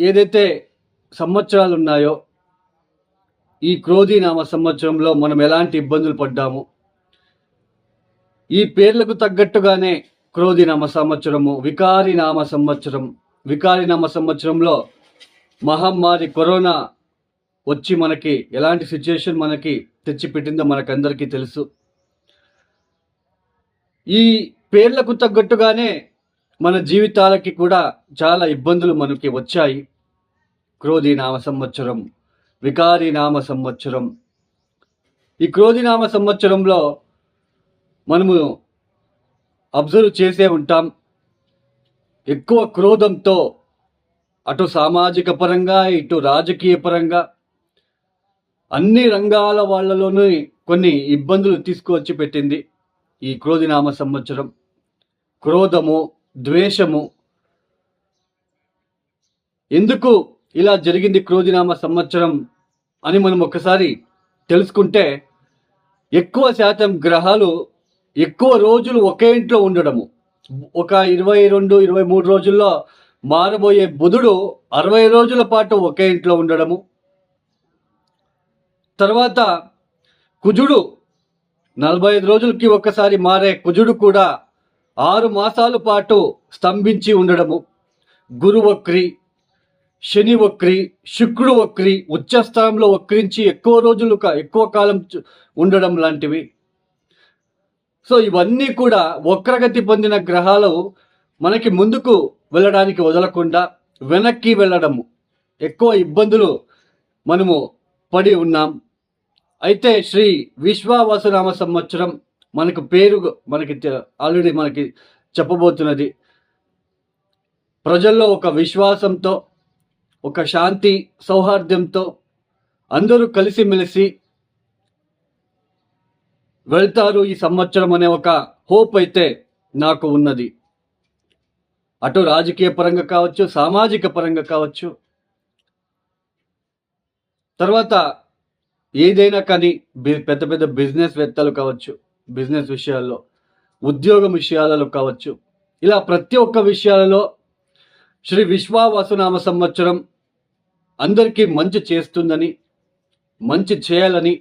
ఏదైతే సంవత్సరాలు ఉన్నాయో ఈ క్రోధీనామ సంవత్సరంలో మనం ఎలాంటి ఇబ్బందులు పడ్డాము ఈ పేర్లకు తగ్గట్టుగానే క్రోధినామ సంవత్సరము వికారినామ సంవత్సరం వికారినామ సంవత్సరంలో మహమ్మారి కరోనా వచ్చి మనకి ఎలాంటి సిచ్యుయేషన్ మనకి తెచ్చిపెట్టిందో మనకందరికీ తెలుసు. ఈ పేర్లకు తగ్గట్టుగానే మన జీవితాలకి కూడా చాలా ఇబ్బందులు మనకి వచ్చాయి. క్రోధి నామ సంవత్సరం వికారి నామ సంవత్సరం. ఈ క్రోధి నామ సంవత్సరంలో మనము అబ్జర్వ్ చేసే ఉంటాం. ఎక్కువ క్రోధంతో అటు సామాజిక పరంగా ఇటు రాజకీయ పరంగా అన్ని రంగాల వాళ్ళలోనూ కొన్ని ఇబ్బందులు తీసుకువచ్చి పెట్టింది ఈ క్రోధినామ సంవత్సరం. క్రోధము ద్వేషము. ఎందుకు ఇలా జరిగింది క్రోధినామ సంవత్సరం అని మనం ఒకసారి తెలుసుకుంటే ఎక్కువ శాతం గ్రహాలు ఎక్కువ రోజులు ఒకే ఇంట్లో ఉండడము. ఒక ఇరవై రెండు ఇరవై మూడు రోజుల్లో మారబోయే బుధుడు అరవై రోజుల పాటు ఒకే ఇంట్లో ఉండడము. తర్వాత కుజుడు నలభై ఐదు రోజులకి ఒక్కసారి మారే కుజుడు కూడా ఆరు మాసాల పాటు స్తంభించి ఉండడము. గురు వక్రి శని వక్రి శుక్రుడు వక్రి ఉచ్చస్థానంలో వక్రించి ఎక్కువ రోజులు ఎక్కువ కాలం చు- ఉండడం లాంటివి. సో ఇవన్నీ కూడా వక్రగతి పొందిన గ్రహాలు మనకి ముందుకు వెళ్ళడానికి వదలకుండా వెనక్కి వెళ్ళడము. ఎక్కువ ఇబ్బందులు మనము పడి ఉన్నాం. అయితే శ్రీ విశ్వావసునామ సంవత్సరం మనకు పేరు మనకి ఆల్రెడీ మనకి చెప్పబోతున్నది. ప్రజల్లో ఒక విశ్వాసంతో ఒక శాంతి సౌహార్దంతో అందరూ కలిసిమెలిసి వెళ్తారు ఈ సంవత్సరం అనే ఒక హోప్ అయితే నాకు ఉన్నది. అటు రాజకీయ పరంగా కావచ్చు సామాజిక పరంగా కావచ్చు. తర్వాత ఏదైనా కానీ పెద్ద పెద్ద బిజినెస్ వేత్తలు కావచ్చు బిజినెస్ విషయాల్లో ఉద్యోగం విషయాలలో కావచ్చు. ఇలా ప్రతి ఒక్క విషయాలలో శ్రీ విశ్వావసునామ సంవత్సరం అందరికీ మంచి చేస్తుందని మంచి చేయాలని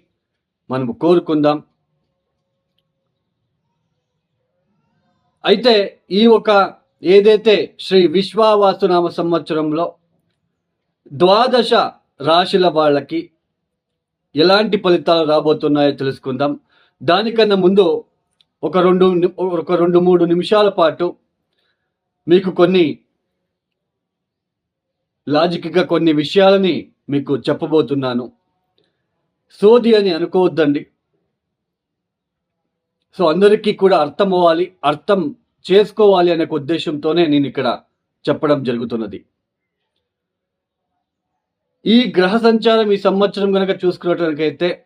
మనం కోరుకుందాం. అయితే ఈ ఒక ఏదైతే శ్రీ విశ్వావాసునామ సంవత్సరంలో ద్వాదశ రాశుల వాళ్ళకి ఎలాంటి ఫలితాలు రాబోతున్నాయో తెలుసుకుందాం. దానికన్నా ముందు ఒక రెండు ఒక రెండు మూడు నిమిషాల పాటు మీకు కొన్ని లాజిక్గా కొన్ని విషయాలని మీకు చెప్పబోతున్నాను. సోది అని అనుకోవద్దండి. సో అందరికీ కూడా అర్థం అవ్వాలి అర్థం చేసుకోవాలి అనే ఉద్దేశంతోనే నేను ఇక్కడ చెప్పడం జరుగుతున్నది. ఈ గ్రహ సంచారం ఈ సంవత్సరం కనుక చూసుకున్నట్లయితే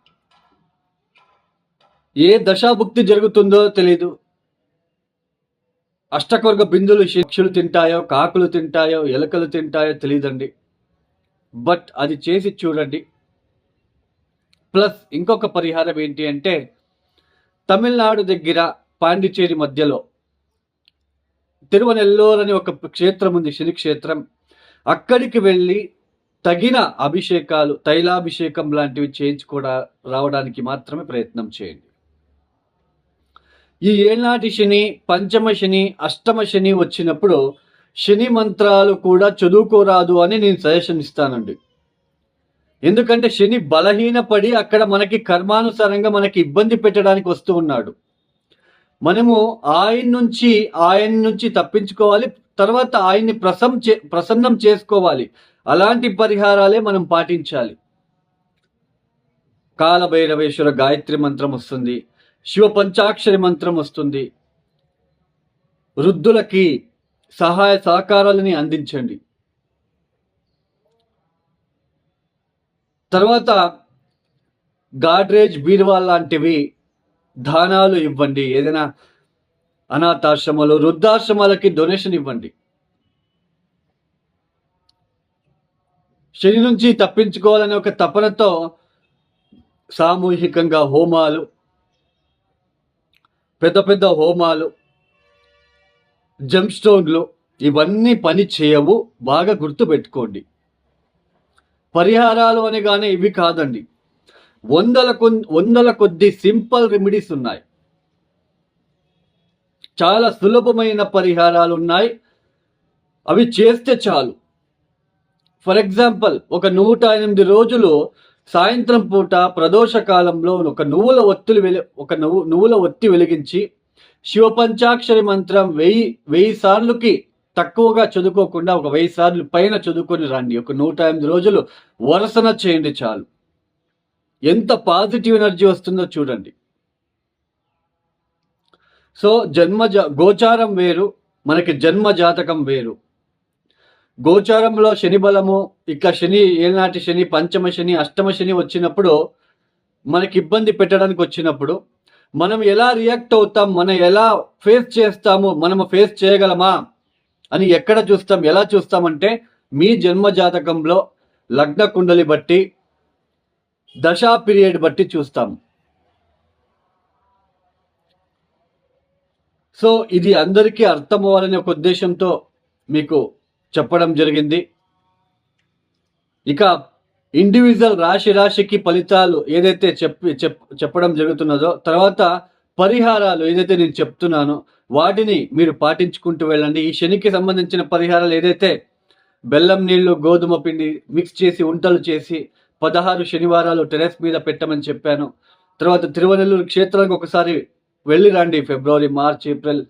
ఏ దశాభుక్తి జరుగుతుందో తెలీదు. అష్టకవర్గ బిందులు శిక్షులు తింటాయో కాకులు తింటాయో ఎలుకలు తింటాయో తెలియదండి బట్ అది చేసి చూడండి. ప్లస్ ఇంకొక పరిహారం ఏంటి అంటే తమిళనాడు దగ్గర పాండిచేరి మధ్యలో తిరువనెల్లూరు అని ఒక క్షేత్రం ఉంది శని క్షేత్రం. అక్కడికి వెళ్ళి తగిన అభిషేకాలు తైలాభిషేకం లాంటివి చేయించుకోవడా రావడానికి మాత్రమే ప్రయత్నం చేయండి. ఈ ఏనాటి శని పంచమ శని అష్టమ శని వచ్చినప్పుడు శని మంత్రాలు కూడా చదువుకోరాదు అని నేను సజెషన్ ఇస్తానండి. ఎందుకంటే శని బలహీనపడి అక్కడ మనకి కర్మానుసారంగా మనకి ఇబ్బంది పెట్టడానికి వస్తూ ఉన్నాడు. మనము ఆయన నుంచి ఆయన నుంచి తప్పించుకోవాలి తర్వాత ఆయన్ని ప్రసం చే ప్రసన్నం చేసుకోవాలి. అలాంటి పరిహారాలే మనం పాటించాలి. కాలభైరవేశ్వర గాయత్రి మంత్రం వస్తుంది. శివ పంచాక్షరి మంత్రం వస్తుంది. వృద్ధులకి సహాయ సహకారాలని అందించండి. తర్వాత గాడ్రేజ్ బీరువా లాంటివి దానాలు ఇవ్వండి. ఏదైనా అనాథాశ్రమాలు వృద్ధాశ్రమాలకి డొనేషన్ ఇవ్వండి. శని నుంచి తప్పించుకోవాలనే ఒక తపనతో సామూహికంగా హోమాలు పెద్ద పెద్ద హోమాలు జంప్స్టోన్లు ఇవన్నీ పని చేయవు. బాగా గుర్తుపెట్టుకోండి. పరిహారాలు అనగానే ఇవి కాదండి. వందల కొన్ వందల కొద్ది సింపుల్ రెమెడీస్ ఉన్నాయి. చాలా సులభమైన పరిహారాలు ఉన్నాయి. అవి చేస్తే చాలు. ఫర్ ఎగ్జాంపుల్ ఒక నూట ఎనిమిది రోజులు సాయంత్రం పూట ప్రదోష కాలంలో ఒక నువ్వుల ఒత్తులు వెలి ఒక నువ్వు నువ్వుల ఒత్తి వెలిగించి శివ పంచాక్షరి మంత్రం వెయ్యి వెయ్యి సార్లుకి తక్కువగా చదువుకోకుండా ఒక వెయ్యి సార్లు పైన చదువుకొని రండి. ఒక నూట ఎనిమిది రోజులు వరసన చేయండి చాలు. ఎంత పాజిటివ్ ఎనర్జీ వస్తుందో చూడండి. సో జన్మ గోచారం వేరు మనకి జన్మ జాతకం వేరు. గోచారంలో శని బలము ఇక శని ఏనాటి శని పంచమ శని అష్టమ శని వచ్చినప్పుడు మనకి ఇబ్బంది పెట్టడానికి వచ్చినప్పుడు మనం ఎలా రియాక్ట్ అవుతాం మనం ఎలా ఫేస్ చేస్తాము మనము ఫేస్ చేయగలమా అని ఎక్కడ చూస్తాం ఎలా చూస్తామంటే మీ జన్మ జాతకంలో లగ్న కుండలి బట్టి దశా పీరియడ్ బట్టి చూస్తాం. సో ఇది అందరికీ అర్థం అవ్వాలనే ఒక ఉద్దేశంతో మీకు చెప్పడం జరిగింది. ఇక ఇండివిజువల్ రాశి రాశికి ఫలితాలు ఏదైతే చెప్పి చెప్పడం జరుగుతున్నదో తర్వాత పరిహారాలు ఏదైతే నేను చెప్తున్నానో వాటిని మీరు పాటించుకుంటూ వెళ్ళండి. ఈ శనికి సంబంధించిన పరిహారాలు ఏదైతే బెల్లం నీళ్ళు గోధుమ పిండి మిక్స్ చేసి ఉంటలు చేసి పదహారు శనివారాలు టెరెస్ మీద పెట్టమని చెప్పాను. తర్వాత తిరువనెల్లూరు క్షేత్రానికి ఒకసారి వెళ్ళి రండి. February March April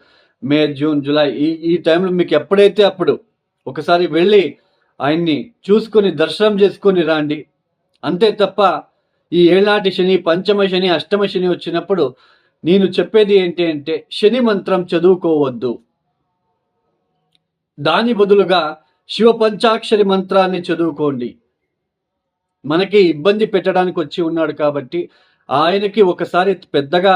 May June July. ఈ ఈ టైంలో మీకు ఎప్పుడైతే అప్పుడు ఒకసారి వెళ్ళి ఆయన్ని చూసుకొని దర్శనం చేసుకొని రండి. అంతే తప్ప ఈ ఏనాటి శని పంచమ శని అష్టమ శని వచ్చినప్పుడు నేను చెప్పేది ఏంటి అంటే శని మంత్రం చదువుకోవద్దు. దాని బదులుగా శివ పంచాక్షరి మంత్రాన్ని చదువుకోండి. మనకి ఇబ్బంది పెట్టడానికి వచ్చి ఉన్నాడు కాబట్టి ఆయనకి ఒకసారి పెద్దగా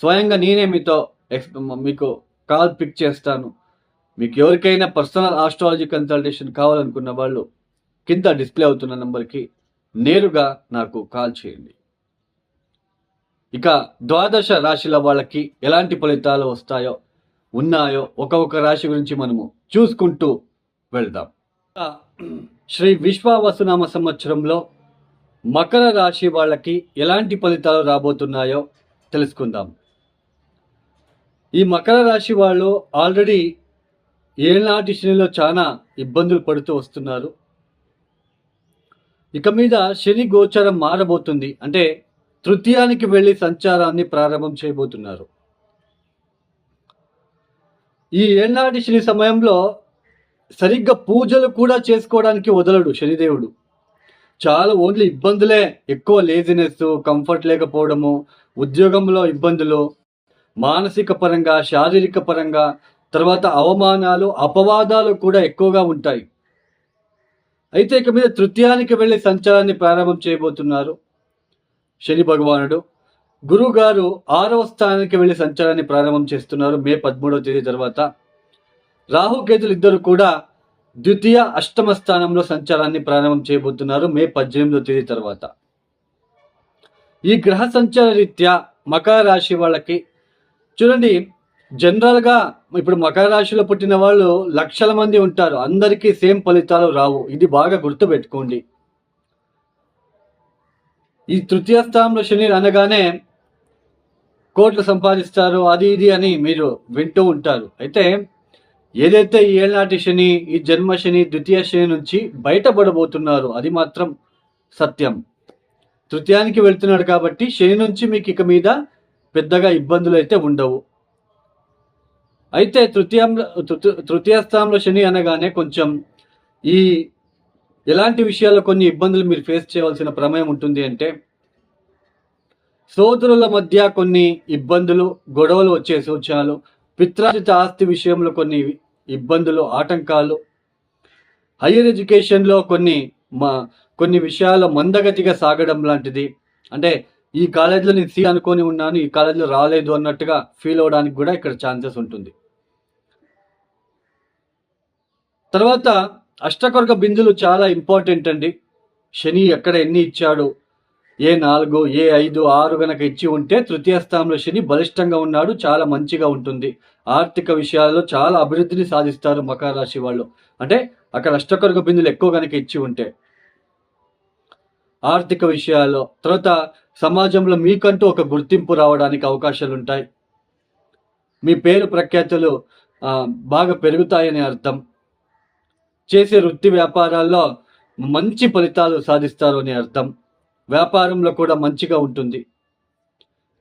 స్వయంగా నేనే మీతో ఎక్స్ మీకు కాల్ పిక్ చేస్తాను. మీకు ఎవరికైనా పర్సనల్ ఆస్ట్రాలజీ కన్సల్టేషన్ కావాలనుకున్న వాళ్ళు కింద డిస్ప్లే అవుతున్న నెంబర్కి నేరుగా నాకు కాల్ చేయండి. ఇక ద్వాదశ రాశిల వాళ్ళకి ఎలాంటి ఫలితాలు వస్తాయో ఉన్నాయో ఒక్కొక్క రాశి గురించి మనము చూసుకుంటూ వెళ్దాం. శ్రీ విశ్వావసునామ సంవత్సరంలో మకర రాశి వాళ్ళకి ఎలాంటి ఫలితాలు రాబోతున్నాయో తెలుసుకుందాం. ఈ మకర రాశి వాళ్ళు ఆల్రెడీ ఏనాటి శనిలో చాలా ఇబ్బందులు పడుతూ వస్తున్నారు. ఇక మీద శని గోచరం మారబోతుంది. అంటే తృతీయానికి వెళ్ళి సంచారాన్ని ప్రారంభం చేయబోతున్నారు. ఈ ఏనాటి శని సమయంలో సరిగ్గా పూజలు కూడా చేసుకోవడానికి వదలడు శనిదేవుడు. చాలా ఓన్లీ ఇబ్బందులే ఎక్కువ లేజినెస్ కంఫర్ట్ లేకపోవడము ఉద్యోగంలో ఇబ్బందులు మానసిక పరంగా శారీరక పరంగా తర్వాత అవమానాలు అపవాదాలు కూడా ఎక్కువగా ఉంటాయి. అయితే ఇక మీద తృతీయానికి వెళ్ళి సంచారాన్ని ప్రారంభం చేయబోతున్నారు శని భగవానుడు. గురువు గారు ఆరవ స్థానానికి వెళ్ళి సంచారాన్ని ప్రారంభం చేస్తున్నారు మే పదమూడవ తేదీ తర్వాత. రాహుకేతులు ఇద్దరు కూడా ద్వితీయ అష్టమ స్థానంలో సంచారాన్ని ప్రారంభం చేయబోతున్నారు మే పద్దెనిమిదవ తేదీ తర్వాత. ఈ గ్రహ సంచార రీత్యా మకర రాశి వాళ్ళకి చూడండి జనరల్గా ఇప్పుడు మకర రాశిలో పుట్టిన వాళ్ళు లక్షల మంది ఉంటారు. అందరికీ సేమ్ ఫలితాలు రావు. ఇది బాగా గుర్తుపెట్టుకోండి. ఈ తృతీయ స్థానంలో శని అనగానే కోట్లు సంపాదిస్తారు అది ఇది అని మీరు వింటూ ఉంటారు. అయితే ఏదైతే ఈ ఏళ్ళనాటి శని ఈ జన్మ శని ద్వితీయ శని నుంచి బయటపడబోతున్నారు అది మాత్రం సత్యం. తృతీయానికి వెళ్తున్నాడు కాబట్టి శని నుంచి మీకు ఇక మీద పెద్దగా ఇబ్బందులు అయితే ఉండవు. అయితే తృతీయంలో తృతీయ స్థానంలో శని అనగానే కొంచెం ఈ ఎలాంటి విషయాల్లో కొన్ని ఇబ్బందులు మీరు ఫేస్ చేయవలసిన ప్రమేయం ఉంటుంది అంటే సోదరుల మధ్య కొన్ని ఇబ్బందులు గొడవలు వచ్చే సూచనలు పిత్రాజిత ఆస్తి విషయంలో కొన్ని ఇబ్బందులు ఆటంకాలు హయ్యర్ ఎడ్యుకేషన్లో కొన్ని మా కొన్ని విషయాల మందగతిగా సాగడం లాంటిది. అంటే ఈ కాలేజీలో నేను సీ అనుకొని ఉన్నాను ఈ కాలేజీలో రాలేదు అన్నట్టుగా ఫీల్ అవడానికి కూడా ఇక్కడ ఛాన్సెస్ ఉంటుంది. తర్వాత అష్టకొరక బిందులు చాలా ఇంపార్టెంట్ అండి. శని ఎక్కడ ఎన్ని ఇచ్చాడు? ఏ నాలుగు ఏ ఐదు ఆరు గనక ఇచ్చి ఉంటే తృతీయ స్థానంలో శని బలిష్టంగా ఉన్నాడు చాలా మంచిగా ఉంటుంది. ఆర్థిక విషయాల్లో చాలా అభివృద్ధిని సాధిస్తారు మకర రాశి వాళ్ళు. అంటే అక్కడ అష్టకరుగు బిందులు ఎక్కువ కనుక ఇచ్చి ఉంటే ఆర్థిక విషయాల్లో తర్వాత సమాజంలో మీకంటూ ఒక గుర్తింపు రావడానికి అవకాశాలు ఉంటాయి. మీ పేరు ప్రఖ్యాతులు బాగా పెరుగుతాయని అర్థం. చేసే వృత్తి వ్యాపారాల్లో మంచి ఫలితాలు సాధిస్తారు అని అర్థం. వ్యాపారంలో కూడా మంచిగా ఉంటుంది.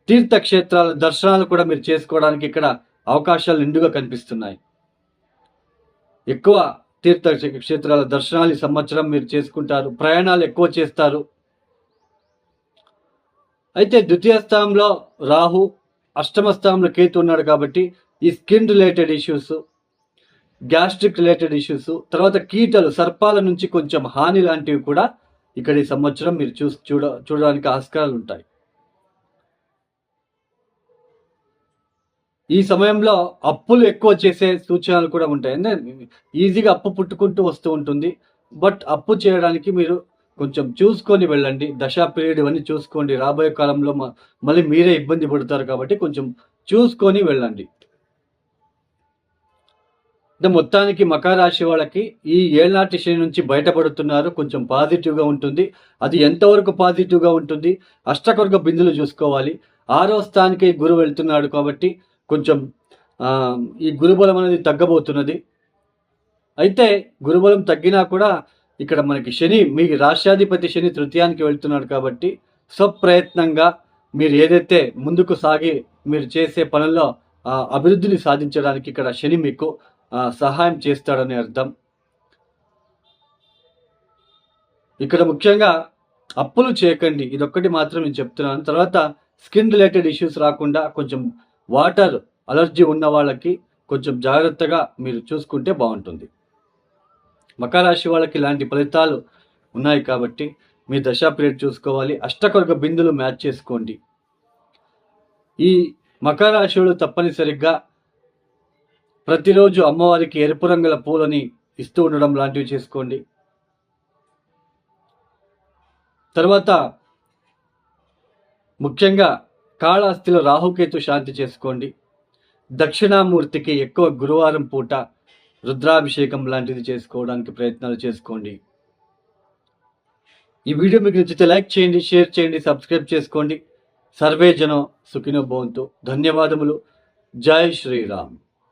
తీర్థక్షేత్రాల దర్శనాలు కూడా మీరు చేసుకోవడానికి ఇక్కడ అవకాశాలు నిండుగా కనిపిస్తున్నాయి. ఎక్కువ తీర్థ క్షేత్రాల దర్శనాలు ఈ సంవత్సరం మీరు చేసుకుంటారు. ప్రయాణాలు ఎక్కువ చేస్తారు. అయితే ద్వితీయ స్థానంలో రాహు అష్టమ స్థానంలో కేతు ఉన్నాడు కాబట్టి ఈ skin related issues gastric related issues తర్వాత కీటలు సర్పాల నుంచి కొంచెం హాని లాంటివి కూడా ఇక్కడ ఈ సంవత్సరం మీరు చూ చూడ చూడడానికి ఆస్కారాలు ఉంటాయి. ఈ సమయంలో అప్పులు ఎక్కువ చేసే సూచనలు కూడా ఉంటాయి. అంటే ఈజీగా అప్పు పుట్టుకుంటూ వస్తూ ఉంటుంది. బట్ అప్పు చేయడానికి మీరు కొంచెం చూసుకొని వెళ్ళండి. దశా పీరియడ్ ఇవన్నీ చూసుకోండి. రాబోయే కాలంలో మ- మళ్ళీ మీరే ఇబ్బంది పడతారు కాబట్టి కొంచెం చూసుకొని వెళ్ళండి. అంటే మొత్తానికి మకర రాశి వాళ్ళకి ఈ ఏళ్నాటి శని నుంచి బయటపడుతున్నారు. కొంచెం పాజిటివ్గా ఉంటుంది. అది ఎంతవరకు పాజిటివ్గా ఉంటుంది? అష్టకొరక బిందులు చూసుకోవాలి. ఆరో స్థానికి గురువు వెళ్తున్నాడు కాబట్టి కొంచెం ఈ గురుబలం అనేది తగ్గబోతున్నది. అయితే గురుబలం తగ్గినా కూడా ఇక్కడ మనకి శని మీ రాష్ట్రాధిపతి శని తృతీయానికి వెళ్తున్నాడు కాబట్టి స్వప్రయత్నంగా మీరు ఏదైతే ముందుకు సాగి మీరు చేసే పనుల్లో అభివృద్ధిని సాధించడానికి ఇక్కడ శని మీకు సహాయం చేస్తాడని అర్థం. ఇక్కడ ముఖ్యంగా అప్పులు చేయకండి. ఇదొక్కటి మాత్రం నేను చెప్తున్నాను. తర్వాత స్కిన్ రిలేటెడ్ ఇష్యూస్ రాకుండా కొంచెం వాటర్ అలర్జీ ఉన్న వాళ్ళకి కొంచెం జాగ్రత్తగా మీరు చూసుకుంటే బాగుంటుంది. మకరాశి వాళ్ళకి ఇలాంటి ఫలితాలు ఉన్నాయి కాబట్టి మీ దశా పీరియడ్ చూసుకోవాలి. అష్టకొరక బిందులు మ్యాచ్ చేసుకోండి. ఈ మకర వాళ్ళు తప్పనిసరిగా ప్రతిరోజు అమ్మవారికి ఎరుపు రంగుల పూలని ఇస్తూ ఉండడం లాంటివి చేసుకోండి. తర్వాత ముఖ్యంగా కాళాస్తిలో రాహుకేతు శాంతి చేసుకోండి. దక్షిణామూర్తికి ఎక్కువ గురువారం పూట రుద్రాభిషేకం లాంటిది చేసుకోవడానికి ప్రయత్నాలు చేసుకోండి. ఈ వీడియో మీకు నచ్చితే లైక్ చేయండి షేర్ చేయండి సబ్స్క్రైబ్ చేసుకోండి. సర్వే జనం సుఖినో భవంతు. ధన్యవాదములు. జై శ్రీరామ్.